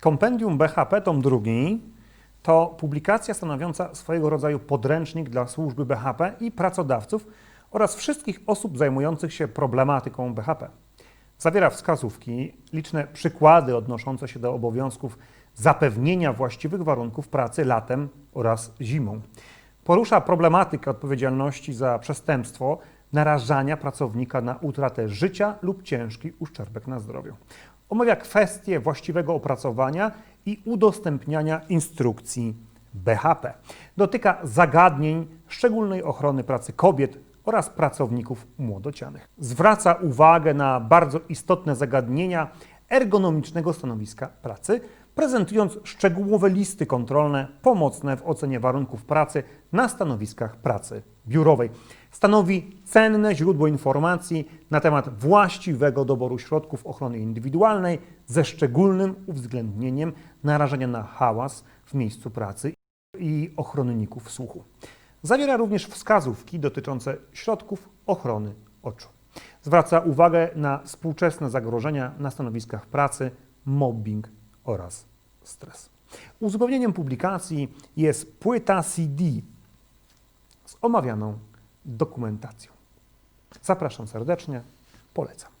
Kompendium BHP, tom drugi, to publikacja stanowiąca swojego rodzaju podręcznik dla służby BHP i pracodawców oraz wszystkich osób zajmujących się problematyką BHP. Zawiera wskazówki, liczne przykłady odnoszące się do obowiązków zapewnienia właściwych warunków pracy latem oraz zimą. Porusza problematykę odpowiedzialności za przestępstwo narażania pracownika na utratę życia lub ciężki uszczerbek na zdrowiu. Omawia kwestie właściwego opracowania i udostępniania instrukcji BHP. Dotyka zagadnień szczególnej ochrony pracy kobiet oraz pracowników młodocianych. Zwraca uwagę na bardzo istotne zagadnienia ergonomicznego stanowiska pracy, prezentując szczegółowe listy kontrolne pomocne w ocenie warunków pracy na stanowiskach pracy biurowej. Stanowi cenne źródło informacji na temat właściwego doboru środków ochrony indywidualnej ze szczególnym uwzględnieniem narażenia na hałas w miejscu pracy i ochronników słuchu. Zawiera również wskazówki dotyczące środków ochrony oczu. Zwraca uwagę na współczesne zagrożenia na stanowiskach pracy, mobbing oraz stres. Uzupełnieniem publikacji jest płyta CD z omawianą dokumentacją. Zapraszam serdecznie, polecam.